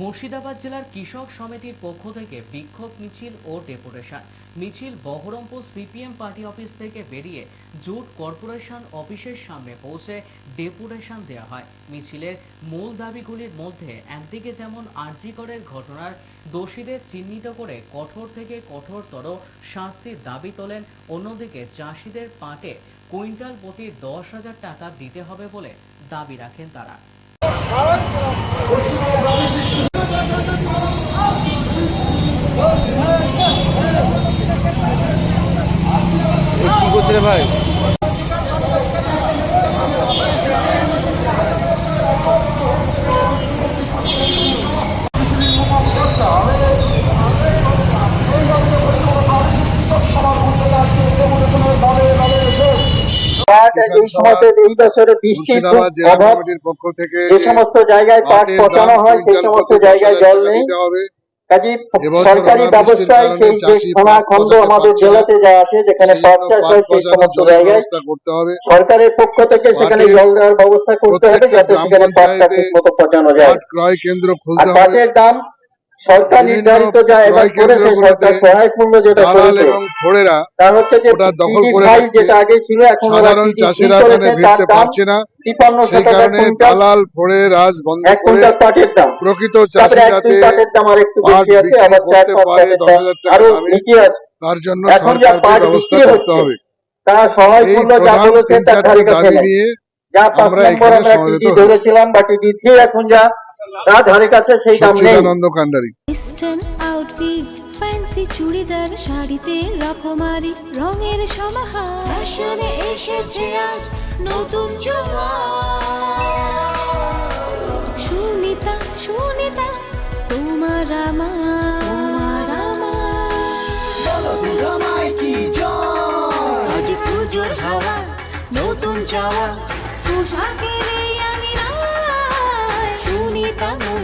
মুর্শিদাবাদ জেলার কৃষক সমিতির পক্ষ থেকে বিক্ষোভ মিছিল ও ডেপুটেশন। মিছিল বহরমপুর সিপিএম পার্টি অফিস থেকে বেরিয়ে জুট কর্পোরেশন অফিসের সামনে পৌঁছে ডেপুটেশন দেওয়া হয়। মিছিলের মূল দাবিগুলির মধ্যে একদিকে যেমন আরজিকরের ঘটনার দোষীদের চিহ্নিত করে কঠোর থেকে কঠোরতর শাস্তির দাবি তোলেন, অন্যদিকে চাষিদের পাটে কুইন্টাল প্রতি দশ হাজার টাকা দিতে হবে বলে দাবি রাখেন তারা। কি করছে রে ভাই? পাট এই সমস্ত এই বছরে বৃষ্টির খুব মুর্শিদাবাদ জেলা অভাব। পক্ষ থেকে যে সমস্ত জায়গায় পাট পচানো হয় সেই সমস্ত জায়গায় জল নেই। দিতে হবে? কাজে এবছর সরকারি ব্যবস্থায় সেই যে সোনা খন্ড আমাদের জেলাতে যা আছে যেখানে পাট চাষ হয় সেই সমস্ত জায়গায় ব্যবস্থা করতে হবে। সরকারের পক্ষ থেকে সেখানে জল দেওয়ার ব্যবস্থা করতে হবে যাতে সেখানে পাটটা ঠিক মতো পচানো যায়। ক্রয় কেন্দ্র আর পাটের দাম সরকার নির্ধারিত যা এবার করেছে সরকার সহায়ক মূল্য যেটা করেছে এবং ফোড়েরা তা হচ্ছে যে ওটা দখল করে যেটা আগে ছিল এখন সাধারণ চাষিরা এখানে তার ভিড়তে পারছে না। সেই কারণে দালাল ফোড়ে রাজ বন্ধ করে প্রকৃত চাষি যাতে দুই পাটের দাম আর একটু পাট বিক্রি করতে পারে দশ হাজার টাকা আরও দামে। তার জন্য সরকারকে ব্যবস্থা করতে হবে। তারা এই যা প্রধান তিন তার চারটে ধারে দাবি নিয়ে যা আমরা সমবেত হয়েছি। এখন যা তার ধারে কাছে সেই দাম নেই। সচ্চিদানন্দ কান্ডারি। ওয়েস্টার্ন আউটফিট ফ্যান্সি চুড়িদার শাড়িতে রকমারি রঙের সমাহার। ফ্যাশনে এসেছে আজ নতুন সুনিতা সুনিতা তোমার আমার তোমার আমার। আজ পুজোর হাওয়া নতুন চাওয়া পোশাকের